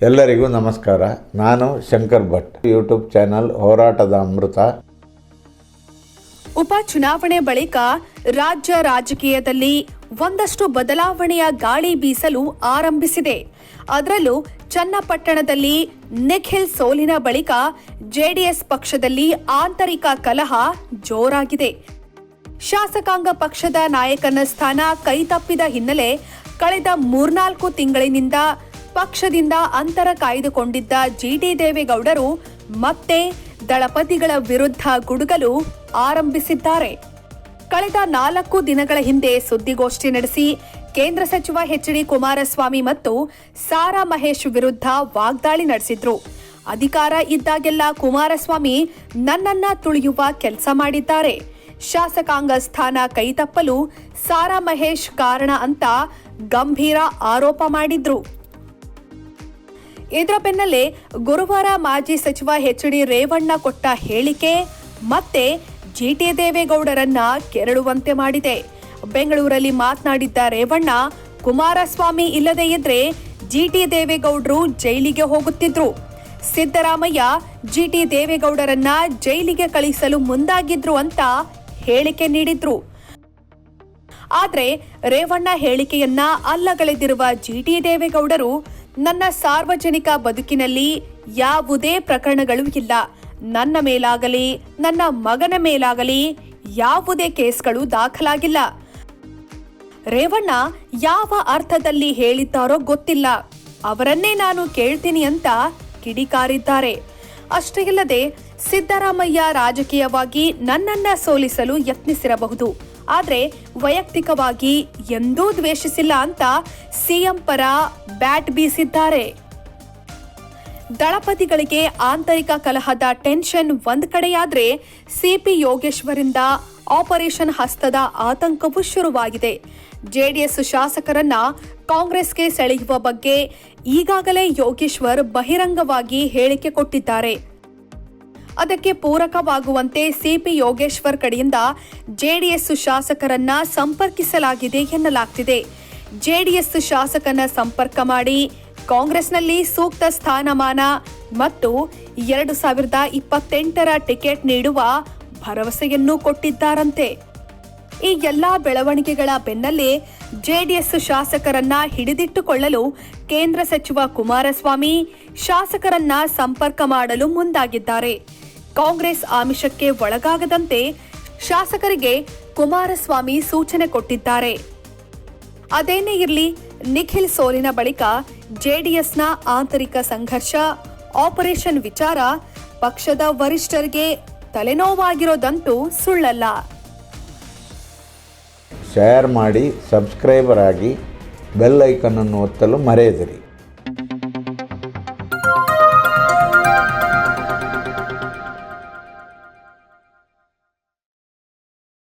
ಎಲ್ಲರಿಗೂ ನಮಸ್ಕಾರ. ನಾನು ಶಂಕರ್ ಭಟ್. ಯೂಟ್ಯೂಬ್ ಚಾನಲ್ ಹೋರಾಟದ ಅಮೃತ. ಉಪ ಚುನಾವಣೆ ಬಳಿಕ ರಾಜ್ಯ ರಾಜಕೀಯದಲ್ಲಿ ಒಂದಷ್ಟು ಬದಲಾವಣೆಯ ಗಾಳಿ ಬೀಸಲು ಆರಂಭಿಸಿದೆ. ಅದರಲ್ಲೂ ಚನ್ನಪಟ್ಟಣದಲ್ಲಿ ನಿಖಿಲ್ ಸೋಲಿನ ಬಳಿಕ ಜೆಡಿಎಸ್ ಪಕ್ಷದಲ್ಲಿ ಆಂತರಿಕ ಕಲಹ ಜೋರಾಗಿದೆ. ಶಾಸಕಾಂಗ ಪಕ್ಷದ ನಾಯಕನ ಸ್ಥಾನ ಕೈತಪ್ಪಿದ ಹಿನ್ನೆಲೆ ಕಳೆದ ಮೂರ್ನಾಲ್ಕು ತಿಂಗಳಿನಿಂದ ಪಕ್ಷದಿಂದ ಅಂತರ ಕಾಯ್ದುಕೊಂಡಿದ್ದ ಜಿಟಿ ದೇವೇಗೌಡರು ಮತ್ತೆ ದಳಪತಿಗಳ ವಿರುದ್ಧ ಗುಡುಗಲು ಆರಂಭಿಸಿದ್ದಾರೆ. ಕಳೆದ ನಾಲ್ಕು ದಿನಗಳ ಹಿಂದೆ ಸುದ್ದಿಗೋಷ್ಠಿ ನಡೆಸಿ ಕೇಂದ್ರ ಸಚಿವ ಎಚ್ ಡಿ ಕುಮಾರಸ್ವಾಮಿ ಮತ್ತು ಸಾರಾ ಮಹೇಶ್ ವಿರುದ್ಧ ವಾಗ್ದಾಳಿ ನಡೆಸಿದ್ರು. ಅಧಿಕಾರ ಇದ್ದಾಗೆಲ್ಲ ಕುಮಾರಸ್ವಾಮಿ ನನ್ನನ್ನ ತುಳಿಯುವ ಕೆಲಸ ಮಾಡಿದ್ದಾರೆ. ಶಾಸಕಾಂಗ ಸ್ಥಾನ ಕೈತಪ್ಪಲು ಸಾರಾ ಮಹೇಶ್ ಕಾರಣ ಅಂತ ಗಂಭೀರ ಆರೋಪ ಮಾಡಿದ್ರು. ಇದರ ಬೆನ್ನಲ್ಲೇ ಗುರುವಾರ ಮಾಜಿ ಸಚಿವ ಎಚ್ ಡಿ ರೇವಣ್ಣ ಕೊಟ್ಟ ಹೇಳಿಕೆ, ಮತ್ತೆ ಜಿಟಿ ದೇವೇಗೌಡರನ್ನ ಕೆರಳುವಂತೆ ಮಾಡಿದೆ. ಬೆಂಗಳೂರಲ್ಲಿ ಮಾತನಾಡಿದ್ದ ರೇವಣ್ಣ, ಕುಮಾರಸ್ವಾಮಿ ಇಲ್ಲದೇ ಇದ್ರೆ ಜಿಟಿ ದೇವೇಗೌಡರು ಜೈಲಿಗೆ ಹೋಗುತ್ತಿದ್ರು. ಸಿದ್ದರಾಮಯ್ಯ ಜಿಟಿ ದೇವೇಗೌಡರನ್ನ ಜೈಲಿಗೆ ಕಳಿಸಲು ಮುಂದಾಗಿದ್ರು ಅಂತ ಹೇಳಿಕೆ ನೀಡಿದ್ರು. ಆದರೆ ರೇವಣ್ಣ ಹೇಳಿಕೆಯನ್ನ ಅಲ್ಲಗಳೆದಿರುವ ಜಿಟಿ ದೇವೇಗೌಡರು ನನ್ನ ಸಾರ್ವಜನಿಕ ಬದುಕಿನಲ್ಲಿ ಯಾವುದೇ ಪ್ರಕರಣಗಳು ಇಲ್ಲ. ನನ್ನ ಮೇಲಾಗಲಿ, ನನ್ನ ಮಗನ ಮೇಲಾಗಲಿ ಯಾವುದೇ ಕೇಸ್ಗಳು ದಾಖಲಾಗಿಲ್ಲ. ರೇವಣ್ಣ ಯಾವ ಅರ್ಥದಲ್ಲಿ ಹೇಳಿದ್ದಾರೋ ಗೊತ್ತಿಲ್ಲ. ಅವರನ್ನೇ ನಾನು ಕೇಳ್ತೀನಿ ಅಂತ ಕಿಡಿಕಾರಿದ್ದಾರೆ. ಅಷ್ಟೇ ಇಲ್ಲದೆ ಸಿದ್ದರಾಮಯ್ಯ ರಾಜಕೀಯವಾಗಿ ನನ್ನನ್ನ ಸೋಲಿಸಲು ಯತ್ನಿಸಿರಬಹುದು. ಆದ್ರೆ ವೈಯಕ್ತಿಕವಾಗಿ ಎಂದೂ ದ್ವೇಷಿಸಿಲ್ಲ ಅಂತ ಸಿಎಂ ಪರ ಬ್ಯಾಟ್ ಬೀಸಿದ್ದಾರೆ. ದಳಪತಿಗಳಿಗೆ ಆಂತರಿಕ ಕಲಹದ ಟೆನ್ಷನ್ ಒಂದ್ ಕಡೆಯಾದ್ರೆ ಸಿಪಿ ಯೋಗೇಶ್ವರಿಂದ ಆಪರೇಷನ್ ಹಸ್ತದ ಆತಂಕವೂ ಶುರುವಾಗಿದೆ. ಜೆಡಿಎಸ್ ಶಾಸಕರನ್ನ ಕಾಂಗ್ರೆಸ್ಗೆ ಸೆಳೆಯುವ ಬಗ್ಗೆ ಈಗಾಗಲೇ ಯೋಗೇಶ್ವರ್ ಬಹಿರಂಗವಾಗಿ ಹೇಳಿಕೆ ಕೊಟ್ಟಿದ್ದಾರೆ. ಅದಕ್ಕೆ ಪೂರಕವಾಗುವಂತೆ ಸಿಪಿ ಯೋಗೇಶ್ವರ್ ಕಡೆಯಿಂದ ಜೆಡಿಎಸ್ ಶಾಸಕರನ್ನ ಸಂಪರ್ಕಿಸಲಾಗಿದೆ ಎನ್ನಲಾಗ್ತಿದೆ. ಜೆಡಿಎಸ್ ಶಾಸಕನ ಸಂಪರ್ಕ ಮಾಡಿ ಕಾಂಗ್ರೆಸ್ನಲ್ಲಿ ಸೂಕ್ತ ಸ್ಥಾನಮಾನ ಮತ್ತು ಎರಡು ಸಾವಿರದ ಇಪ್ಪತ್ತೆಂಟರ ಟಿಕೆಟ್ ನೀಡುವ ಭರವಸೆಯನ್ನು ಕೊಟ್ಟಿದ್ದಾರಂತೆ. ಈ ಎಲ್ಲಾ ಬೆಳವಣಿಗೆಗಳ ಬೆನ್ನಲ್ಲೇ ಜೆಡಿಎಸ್ ಶಾಸಕರನ್ನ ಹಿಡಿದಿಟ್ಟುಕೊಳ್ಳಲು ಕೇಂದ್ರ ಸಚಿವ ಕುಮಾರಸ್ವಾಮಿ ಶಾಸಕರನ್ನ ಸಂಪರ್ಕ ಮಾಡಲು ಮುಂದಾಗಿದ್ದಾರೆ. ಕಾಂಗ್ರೆಸ್ ಆಮಿಷಕ್ಕೆ ಒಳಗಾಗದಂತೆ ಶಾಸಕರಿಗೆ ಕುಮಾರಸ್ವಾಮಿ ಸೂಚನೆ ಕೊಟ್ಟಿದ್ದಾರೆ. ಅದೇನೇ ಇರಲಿ, ನಿಖಿಲ್ ಸೋಲಿನ ಬಳಿಕ ಜೆಡಿಎಸ್ನ ಆಂತರಿಕ ಸಂಘರ್ಷ, ಆಪರೇಷನ್ ವಿಚಾರ ಪಕ್ಷದ ವರಿಷ್ಠರಿಗೆ ತಲೆನೋವಾಗಿರೋದಂತೂ ಸುಳ್ಳಲ್ಲ. ಶೇರ್ ಮಾಡಿ, ಸಬ್ಸ್ಕ್ರೈಬರ್ ಆಗಿ ಬೆಲ್ ಐಕನನ್ನು ಒತ್ತಲು ಮರೆಯದಿರಿ.